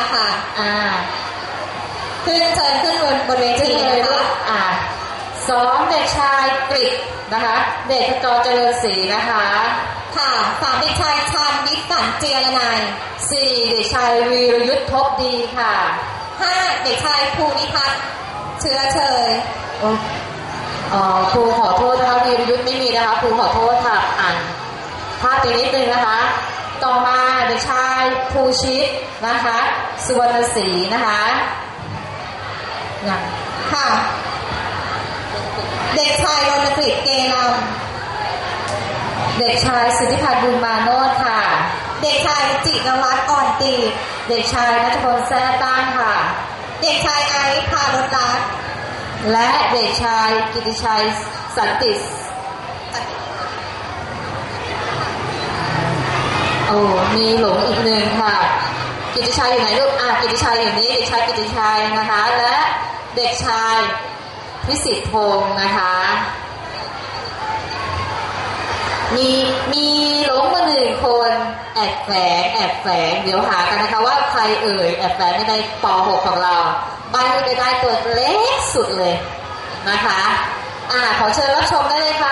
ค่ะอ่า ขึ้นเชิญขึ้นบนบนเวซึ่งทีเลยนะลูคะกอ่าสองเด็กชายกฤษนะคะ เด็กขจรเจริญศรีนะคะ ค่ะสามเด็กชายชาญวิทย์สันเจียรนายสี่เด็กชายวีรยุทธทบดีค่ะห้าเด็กชายภูนิพัฒน์เชื้อเชยโอ้อ๋อครูขอโทษนะคะวีรยุทธไม่มีนะคะครูขอโทษค่ะ อ่านภาพไปนิดนึงนะคะ ต่อมาเด็ก ภูชิตนะคะสุวรรณศรีนะคะอย่างค่ะ เด็กชายรณกฤษเกลเด็กชายสิทธิพัฒน์บุญมาโนดค่ะ เด็กชายจิรวัตรอ่อนตี เด็กชายนัทพลแซ่ตั้งค่ะ เด็กชายไอซ์พารถรัตและเด็กชายกิติชัยสันติสโอ้ มีหลงอีกหนึ่งค่ะ กิติชัยอยู่ไหนลูกอะกิติชัยอยู่นี้เด็กชายกิติชัยนะคะ และเด็กชายพิสิทธิ์พงศ์นะคะ มีมีหลงมาหนึ่งคนแอบแฝงแอบแฝงเดี๋ยวหากันนะคะว่าใครเอ่ยแอบแฝงในป .6 ของเราใบไปได้ตัวเล็กสุดเลยนะคะ อ่าขอเชิญรับชมได้เลยค่ะ